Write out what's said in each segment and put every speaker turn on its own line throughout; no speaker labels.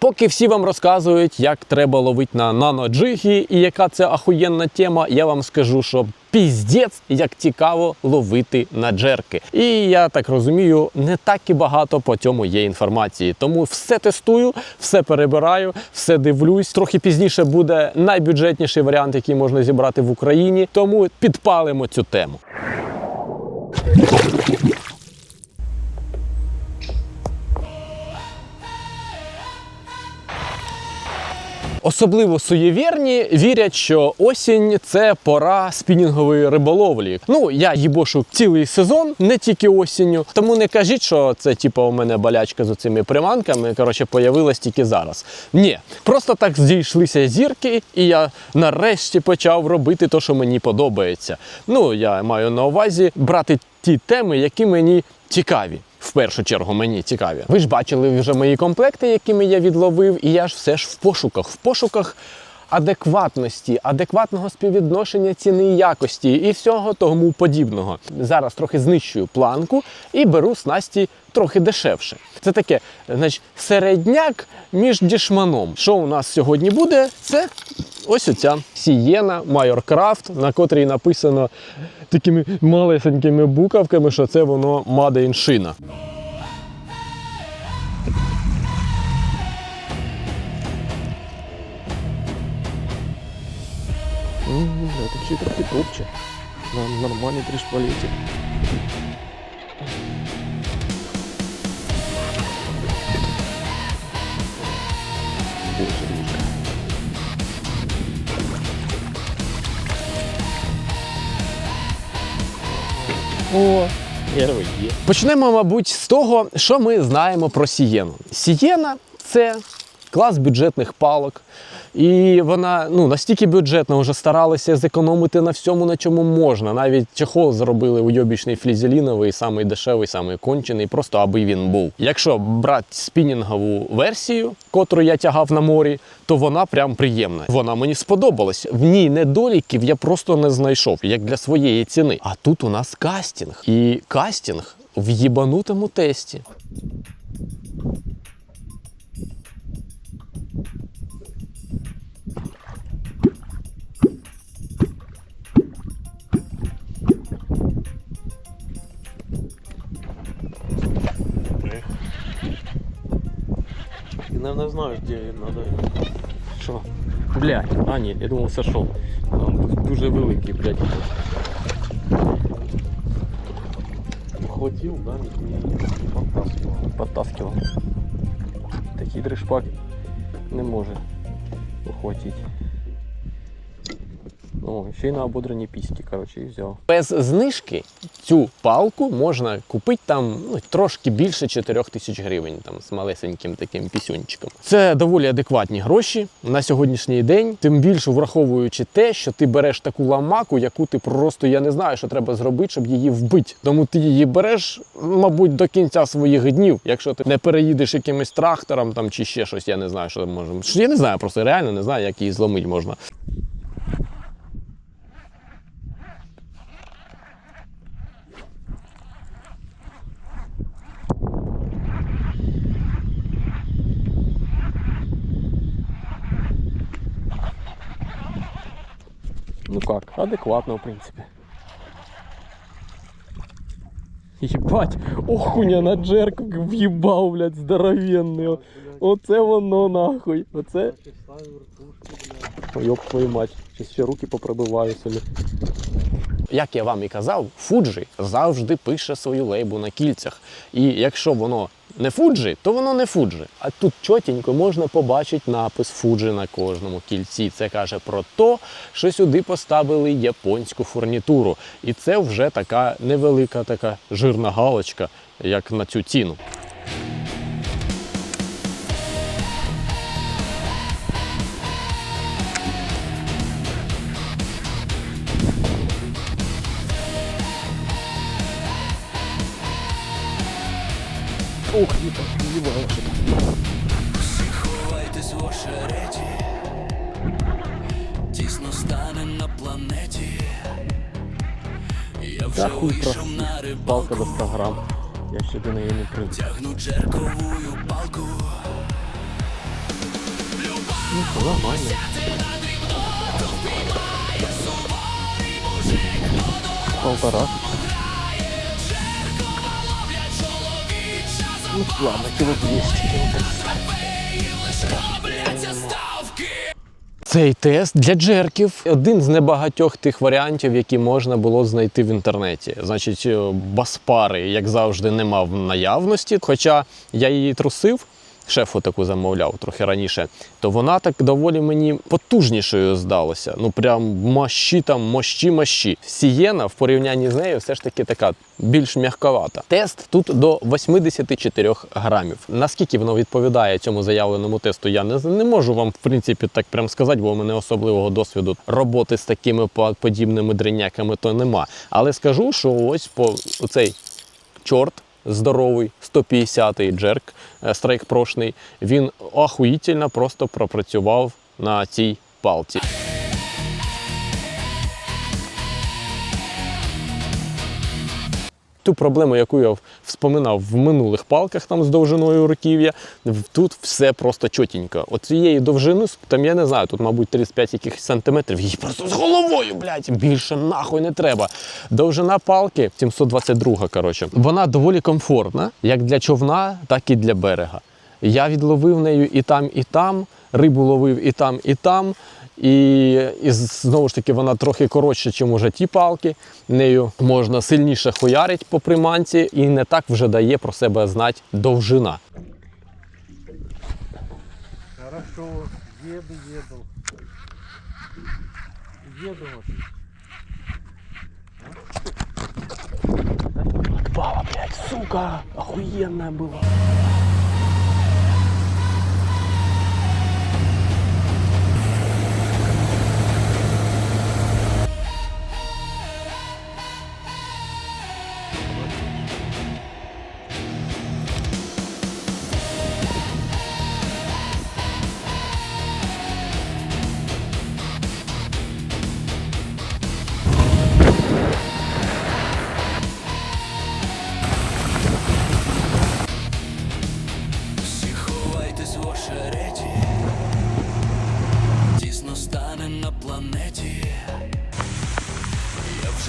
Поки всі вам розказують, як треба ловити на наноджигі і яка це ахуєнна тема, я вам скажу, що піздець, як цікаво ловити на джерки. І я так розумію, не так і багато по цьому є інформації. Тому все тестую, все перебираю, все дивлюсь. Трохи пізніше буде найбюджетніший варіант, який можна зібрати в Україні. Тому підпалимо цю тему. Особливо суєвірні вірять, що осінь це пора спінінгової риболовлі. Ну я їбошу цілий сезон, не тільки осінню. Тому не кажіть, що це типу у мене болячка з цими приманками. Коротше, появилась тільки зараз. Ні, просто так зійшлися зірки, і я нарешті почав робити те, що мені подобається. Ну я маю на увазі брати ті теми, які мені цікаві. В першу чергу мені цікаві. Ви ж бачили вже мої комплекти, якими я відловив, і я ж все ж в пошуках, в пошуках адекватності, адекватного співвідношення ціни і якості і всього тому подібного. Зараз трохи знищую планку і беру снасті трохи дешевше. Це таке, значить, середняк між дішманом. Що у нас сьогодні буде? Це ось оця Сієна Майоркрафт, на котрій написано такими малесенькими буковками, що це воно Made in Это ще трохи топче. Нам нормальний трішпалетик. О, первий є. Почнемо, мабуть, з того, що ми знаємо про Сієну. Сієна це клас бюджетних палок. І вона ну, настільки бюджетна, вже старалися зекономити на всьому, на чому можна. Навіть чехол зробили уйобічний флізеліновий, самий дешевий, самий кончений, просто аби він був. Якщо брати спінінгову версію, котру я тягав на морі, то вона прям приємна. Вона мені сподобалась. В ній недоліків я просто не знайшов, як для своєї ціни. А тут у нас кастинг. І кастинг в їбанутому тесті.
Наверное, знаешь, где надо.
Що? Блядь, а ні, я думав, сошов. Там дуже великий, блядь.
Хватил, да, не подтаскивал.
Подтаскивав. Такий дришпак не може ухватити. О, ще й на ободраній пісті, коротше, і взяв. Без знижки цю палку можна купити там ну, трошки більше 4 тисяч гривень там, з малесеньким таким пісюнчиком. Це доволі адекватні гроші на сьогоднішній день, тим більше враховуючи те, що ти береш таку ламаку, яку ти просто я не знаю, що треба зробити, щоб її вбити. Тому ти її береш, мабуть, до кінця своїх днів, якщо ти не переїдеш якимось трактором там чи ще щось, я не знаю, що може. Я не знаю, просто реально не знаю, як її зломити можна. Ну как, адекватно, в принципе. Єбать, охуня на джерк в'їбав, блядь, здоровенний. Оце воно нахуй. Оце. Йоп твою мать. Щас ще руки попробиваю собі. Як я вам і казав, Fuji завжди пише свою лейбу на кільцях. І якщо воно не фуджі, то воно не фуджі. А тут чотенько можна побачити напис фуджі на кожному кільці. Це каже про те, що сюди поставили японську фурнітуру. І це вже така невелика така жирна галочка, як на цю ціну. Ух, ебать, ебать,
Ховайтесь в ошереті, тісно стане на планеті. Я вже
Та хуй
вийшов
трохи.
на
Палка
рибалку,
до 100 грам. Я ще до неї не прийду.
тягну джерковую палку.
Ну, нормально. Полтора. Ну, ладно, кило 200, кило 300.
Цей тест для джерків один з небагатьох тих варіантів, які можна було знайти в інтернеті. Значить, е, баспари, як завжди, не мав в наявності. Хоча я її трусив, шефу таку замовляв трохи раніше, то вона так доволі мені потужнішою здалася. Ну прям мощі там, мощі, мощі. Сієна в порівнянні з нею все ж таки така більш м'яковата. Тест тут до 84 грамів. Наскільки воно відповідає цьому заявленому тесту, я не, не можу вам в принципі так прям сказати, бо у мене особливого досвіду роботи з такими по- подібними дриняками то нема. Але скажу, що ось по цей чорт здоровий, 150-й джерк е, страйк прошний, він охуїтельно просто пропрацював на цій палці. Ту проблему, яку я вспоминав в минулих палках там з довжиною руків'я, тут все просто чотенько. От цієї довжини, там я не знаю, тут, мабуть, 35 якихось сантиметрів, її просто з головою, блядь, більше нахуй не треба. Довжина палки 722, коротше, вона доволі комфортна, як для човна, так і для берега. Я відловив нею і там, і там, рибу ловив і там, і там. І, і знову ж таки вона трохи коротша, ніж уже ті палки. Нею можна сильніше хуярить по приманці і не так вже дає про себе знати довжина.
Хорошо, еду, еду. Еду вот.
Блядь, сука, охуєнна була.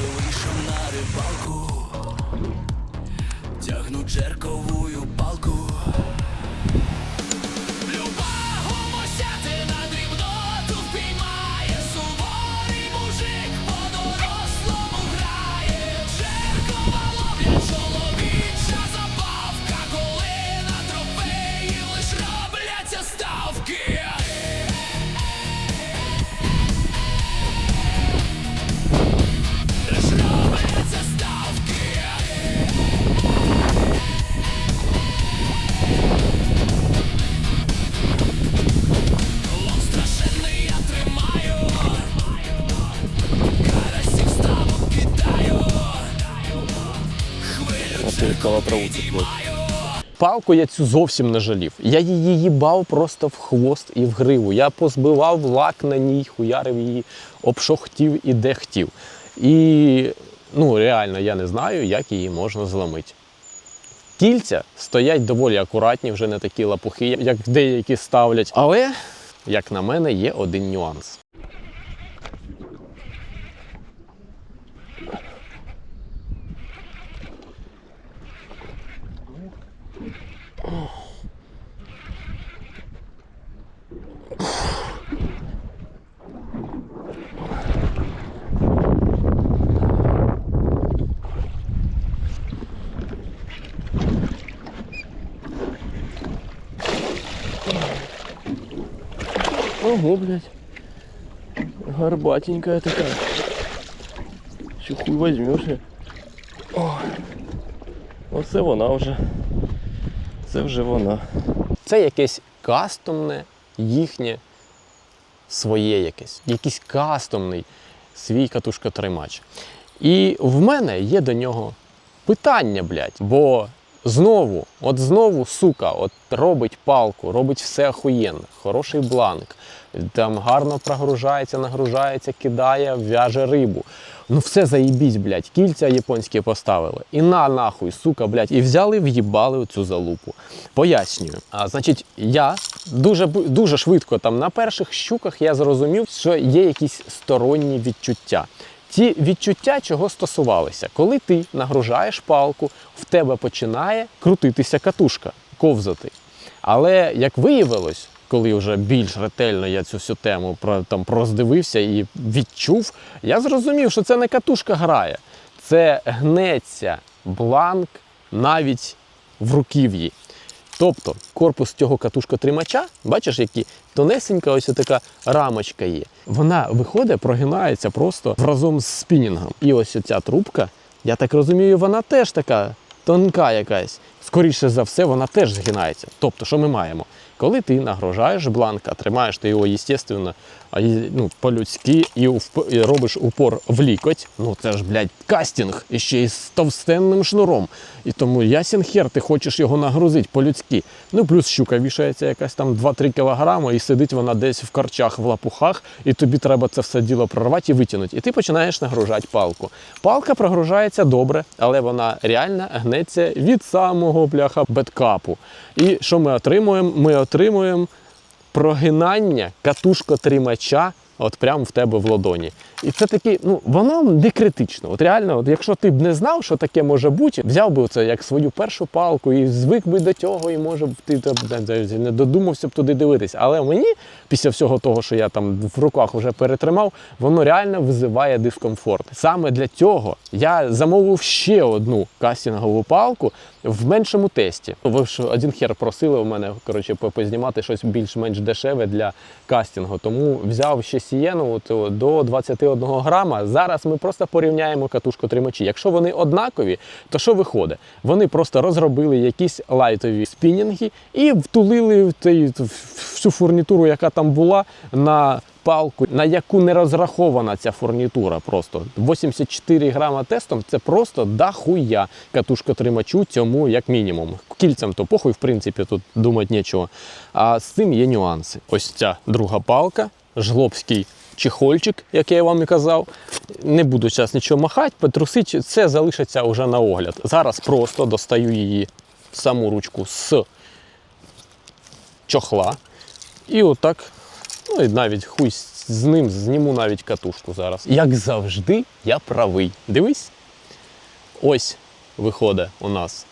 Вийшов на рибалку, тягну джерковую
Зеркало траву цеплять.
Палку я цю зовсім не жалів. Я її їбав просто в хвост і в гриву. Я позбивав лак на ній, хуярив її, об що хотів і де хотів. І ну, реально я не знаю, як її можна зламити. Кільця стоять доволі акуратні, вже не такі лапухи, як деякі ставлять. Але, як на мене, є один нюанс.
Ого, блядь. Горбатенькая такая. Ще хуй возьмеш. О, оце вона вже. Це вже вона.
Це якесь кастомне, їхнє своє якесь, якийсь кастомний свій катушкотримач. І в мене є до нього питання, блядь, бо Знову, от знову, сука, от робить палку, робить все охуєнно, хороший бланк, там гарно прогружається, нагружається, кидає, в'яже рибу. Ну все заїбісь, блядь, кільця японські поставили. І на нахуй, сука, блядь, і взяли, в'їбали оцю залупу. Пояснюю. А, значить, я дуже, дуже швидко там на перших щуках я зрозумів, що є якісь сторонні відчуття. Ті відчуття, чого стосувалися, коли ти нагружаєш палку, в тебе починає крутитися катушка, ковзати. Але як виявилось, коли вже більш ретельно я цю всю тему про, там, роздивився і відчув, я зрозумів, що це не катушка грає, це гнеться бланк навіть в руків'ї. Тобто корпус цього катушкотримача, бачиш, які тонесенька ось така рамочка є. Вона виходить, прогинається просто разом з спінінгом. І ось ця трубка, я так розумію, вона теж така тонка якась. Скоріше за все, вона теж згинається. Тобто, що ми маємо? Коли ти нагружаєш бланка, тримаєш ти його, естественно, ну, по-людськи і, робиш упор в лікоть, ну це ж, блядь, кастинг і ще й з товстенним шнуром. І тому ясен хер, ти хочеш його нагрузити по-людськи. Ну, плюс щука вішається якась там 2-3 кілограми, і сидить вона десь в корчах, в лапухах, і тобі треба це все діло прорвати і витягнути. І ти починаєш нагружати палку. Палка прогружається добре, але вона реально гнеться від самого бляха беткапу. І що ми отримуємо? Ми отримуємо прогинання катушкотримача от прямо в тебе в ладоні. І це таки, ну воно не критично. От реально, от якщо ти б не знав, що таке може бути, взяв би це як свою першу палку і звик би до цього, і може б ти не додумався б туди дивитись. Але мені, після всього того, що я там в руках вже перетримав, воно реально визиває дискомфорт. Саме для цього я замовив ще одну кастингову палку в меншому тесті. Ви ж один хер просили у мене коротше, познімати щось більш-менш дешеве для кастингу. Тому взяв ще сієну от, до 21 грама. Зараз ми просто порівняємо катушку тримачі. Якщо вони однакові, то що виходить? Вони просто розробили якісь лайтові спінінги і втулили всю фурнітуру, яка там була, на палку, на яку не розрахована ця фурнітура. Просто 84 грама тестом це просто дахуя катушкотримачу цьому як мінімум. Кільцям то похуй, в принципі, тут думати нічого. А з цим є нюанси. Ось ця друга палка, жлобський чехольчик, як я вам і казав. Не буду зараз нічого махати, потрусити, це залишиться вже на огляд. Зараз просто достаю її саму ручку з чохла. І отак, ну і навіть хуй з ним зніму навіть катушку зараз. Як завжди, я правий. Дивись. Ось виходить у нас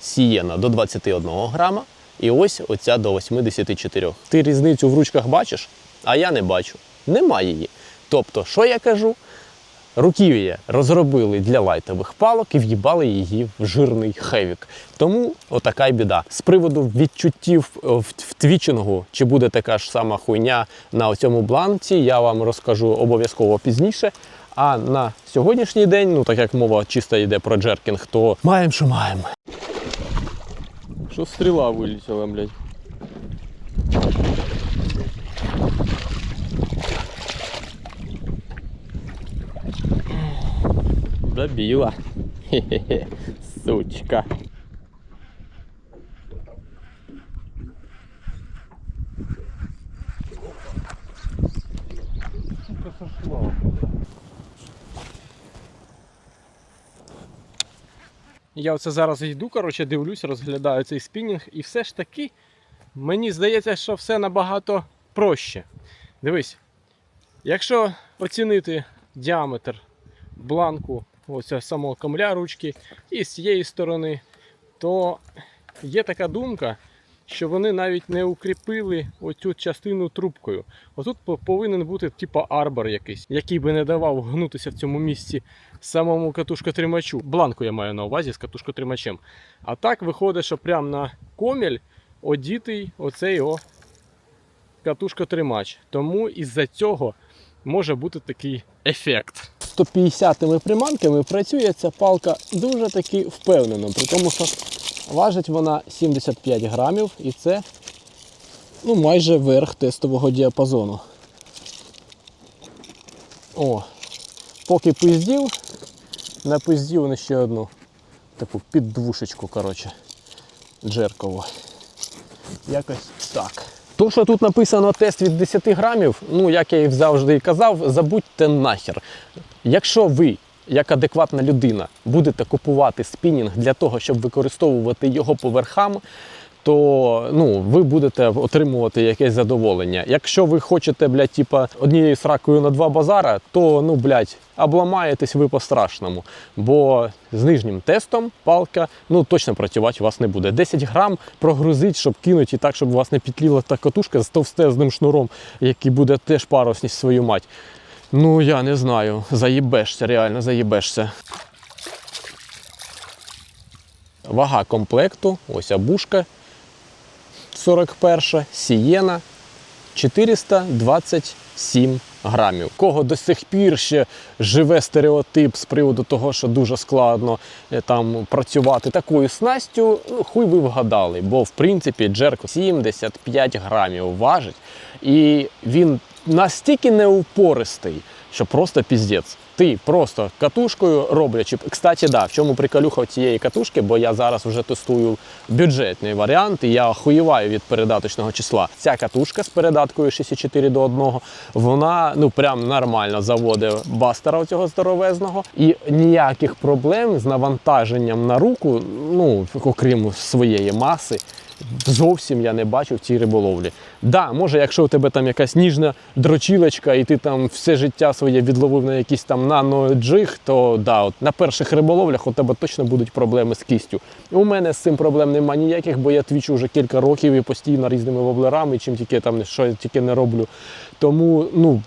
сієна до 21 грама, і ось оця до 84. Ти різницю в ручках бачиш, а я не бачу. Немає її. Тобто, що я кажу? Руків'я розробили для лайтових палок і в'їбали її в жирний хевік. Тому отака й біда. З приводу відчуттів е, в, твічингу, чи буде така ж сама хуйня на цьому бланці, я вам розкажу обов'язково пізніше. А на сьогоднішній день, ну так як мова чисто йде про джеркінг, то маємо, що маємо.
Що стріла вилетіла, блядь.
Забіла. Хе-хе-хе, сучка.
Сука, сошла.
Я оце зараз йду, коротше, дивлюсь, розглядаю цей спінінг, і все ж таки мені здається, що все набагато проще. Дивись, якщо оцінити діаметр бланку ось самого камля ручки і з цієї сторони, то є така думка, що вони навіть не укріпили оцю частину трубкою. Отут повинен бути типа арбор якийсь, який би не давав гнутися в цьому місці самому катушкотримачу. Бланку я маю на увазі з катушкотримачем. А так виходить, що прямо на коміль одітий оцей о катушкотримач. Тому із-за цього може бути такий ефект.
150 приманками працює ця палка дуже таки впевнено, при тому, що важить вона 75 грамів і це ну, майже верх тестового діапазону. О, поки пиздів, напиздів на ще одну таку піддвушечку, коротше. джерково. Якось так. То, що тут написано тест від 10 грамів, ну як я і завжди казав, забудьте нахер. Якщо ви, як адекватна людина, будете купувати спінінг для того, щоб використовувати його по верхам, то ну, ви будете отримувати якесь задоволення. Якщо ви хочете, блядь, типа однією сракою на два базара, то ну, блядь, обламаєтесь ви по-страшному. Бо з нижнім тестом палка ну, точно працювати у вас не буде. 10 грам прогрузить, щоб кинути і так, щоб у вас не підліла та катушка з товстезним шнуром, який буде теж парусність свою мать. Ну, я не знаю. Заїбешся, реально заїбешся. Вага комплекту, ось абушка 41, сієна 427 грамів. Кого до сих пір ще живе стереотип з приводу того, що дуже складно е, там працювати такою снастю, ну хуй ви вгадали, бо в принципі джерк 75 грамів важить, і він настільки неупористий, що просто піздець. Ти просто катушкою роблячи. Кстати, да, в чому приколюха цієї катушки, бо я зараз вже тестую бюджетний варіант, і я охуєваю від передаточного числа. Ця катушка з передаткою 64 до 1, вона ну прям нормально заводить бастера цього здоровезного. І ніяких проблем з навантаженням на руку, ну окрім своєї маси, зовсім я не бачу в цій риболовлі. Да, може, якщо у тебе там якась ніжна дрочілочка, і ти там все життя своє відловив на якийсь там наноджиг, то да, от на перших риболовлях у тебе точно будуть проблеми з кістю. У мене з цим проблем немає ніяких, бо я твічу вже кілька років і постійно різними воблерами, чим тільки там що я тільки не роблю. Тому ну,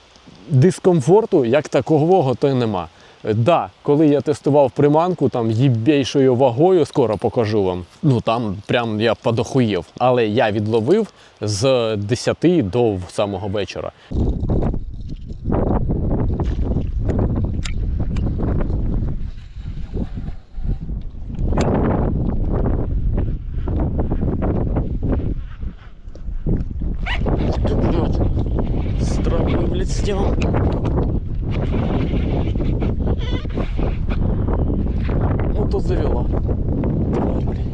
дискомфорту як такового то й нема. Да, коли я тестував приманку там їбейшою вагою, скоро покажу вам. Ну там прям я подохуєв. Але я відловив з 10 до самого вечора. Ты, блядь, странный, блядь, сделал. Ну, то завела. Ой, блин.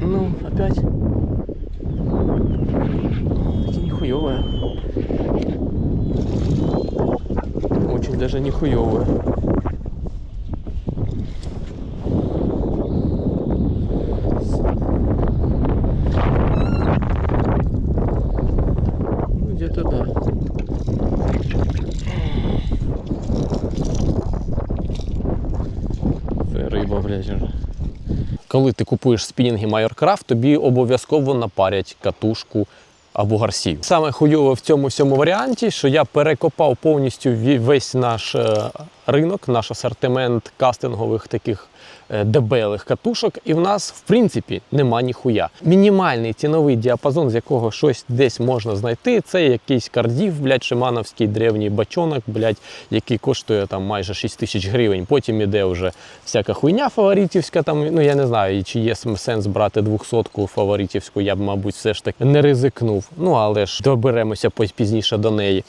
Ну, опять. Таки нихуевая. Очень даже нихуевая. Ну. Це риба, блядь. Коли ти купуєш спінінги Майоркрафт, тобі обов'язково напарять катушку або гарсів. Саме хуйове в цьому всьому варіанті, що я перекопав повністю весь наш е, ринок, наш асортимент кастингових таких дебелих катушок, і в нас, в принципі, нема ніхуя. Мінімальний ціновий діапазон, з якого щось десь можна знайти, це якийсь кардів, блядь, шимановський древній бачонок, блядь, який коштує там майже 6 тисяч гривень. Потім іде вже всяка хуйня фаворитівська. Там, ну я не знаю, чи є сенс брати 200-ку фаворитівську, я б, мабуть, все ж таки не ризикнув. Ну але ж доберемося пізніше до неї.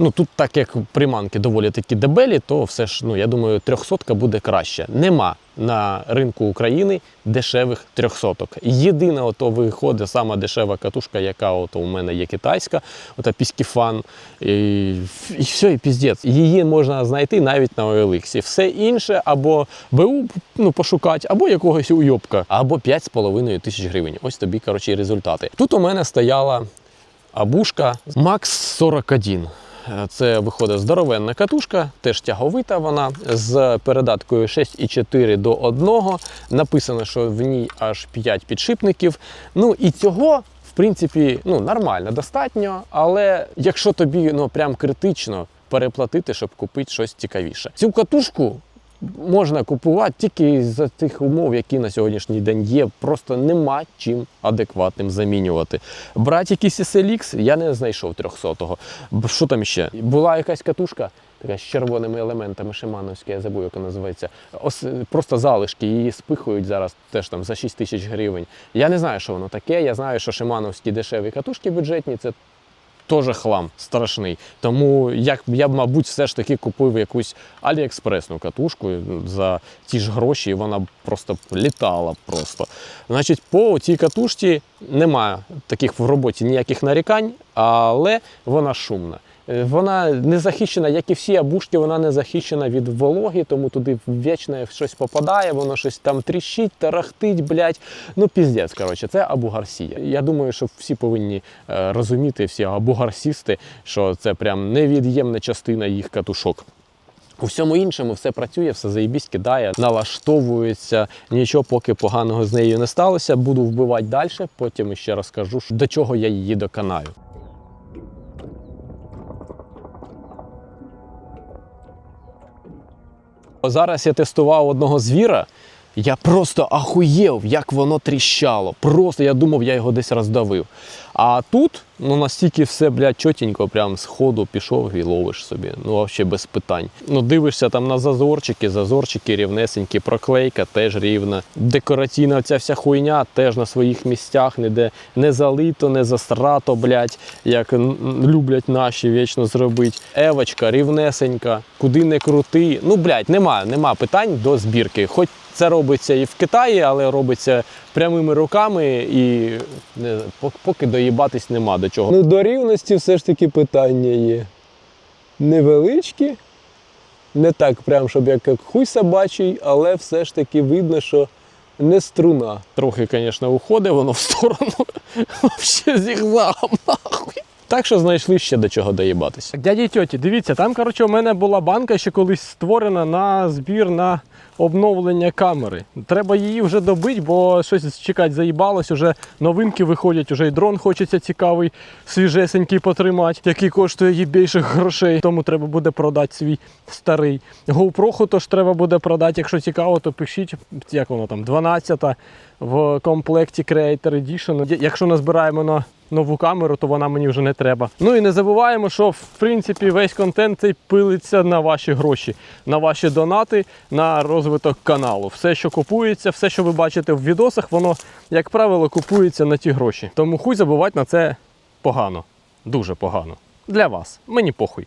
Ну тут, так як приманки доволі такі дебелі, то все ж, ну я думаю, 300 буде краще. Нема на ринку України дешевих трьохсоток. Єдина ото виходить сама дешева катушка, яка от у мене є китайська, ота піскіфан. І, і все, і піздець. Її можна знайти навіть на OLX. Все інше або БУ ну, пошукати, або якогось уйобка, або 5,5 тисяч гривень. Ось тобі, коротше, результати. Тут у мене стояла абушка Max 41. Це виходить здоровенна катушка, теж тяговита вона з передаткою 6,4 до 1. Написано, що в ній аж 5 підшипників. Ну і цього, в принципі, ну, нормально, достатньо. Але якщо тобі ну, прям критично переплатити, щоб купити щось цікавіше. Цю катушку можна купувати тільки за тих умов, які на сьогоднішній день є. Просто нема чим адекватним замінювати. Брати якийсь SLX я не знайшов 300-го. Що там ще? Була якась катушка. Така з червоними елементами шимановська, я забув, як вона називається. Ос, просто залишки її спихують зараз теж там за 6 тисяч гривень. Я не знаю, що воно таке. Я знаю, що шимановські дешеві катушки бюджетні це теж хлам страшний. Тому як я б, мабуть, все ж таки купив якусь аліекспресну катушку за ті ж гроші, і вона б просто літала просто. Значить, по цій катушці немає таких в роботі ніяких нарікань, але вона шумна. Е, Вона не захищена, як і всі абушки, вона не захищена від вологи, тому туди вічно щось попадає, воно щось там тріщить, тарахтить, блядь. Ну, піздець, коротше, це абугарсія. Я думаю, що всі повинні е, розуміти, всі абугарсісти, що це прям невід'ємна частина їх катушок. У всьому іншому все працює, все заєбісь кидає, налаштовується. Нічого поки поганого з нею не сталося. Буду вбивати далі, потім ще розкажу, до чого я її доконаю. Зараз я тестував одного звіра. Я просто ахуєв, як воно тріщало. Просто я думав, я його десь роздавив. А тут ну настільки все, блядь, чотенько, прям з ходу пішов і ловиш собі. Ну, взагалі без питань. Ну, дивишся там на зазорчики, зазорчики рівнесенькі, проклейка теж рівна. Декораційна ця вся хуйня теж на своїх місцях, ніде не залито, не засрато, блядь, як люблять наші вічно зробити. Евочка рівнесенька, куди не крути. Ну, блядь, нема, нема питань до збірки. Хоч це робиться і в Китаї, але робиться прямими руками і не, поки доїбатись нема до чого. Ну, до рівності все ж таки питання є. Невеличкі, не так прям, щоб як, як хуй собачий, але все ж таки видно, що не струна. Трохи, звісно, уходить воно в сторону. Взагалі зігзагом нахуй. Так що знайшли ще до чого доїбатися.
Дяді й тьоті, дивіться, там коротше, у мене була банка ще колись створена на збір на обновлення камери. Треба її вже добити, бо щось чекати заїбалось, уже новинки виходять, уже і дрон хочеться цікавий, свіжесенький потримати, який коштує їй більше грошей. Тому треба буде продати свій старий. GoPro теж треба буде продати. Якщо цікаво, то пишіть, як воно там, 12 в комплекті Creator Edition. Якщо назбираємо на нову камеру, то вона мені вже не треба. Ну і не забуваємо, що в принципі весь контент цей пилиться на ваші гроші, на ваші донати, на розвиток каналу. Все, що купується, все, що ви бачите в відосах, воно, як правило, купується на ті гроші. Тому хуй забувати на це погано. Дуже погано. Для вас. Мені похуй.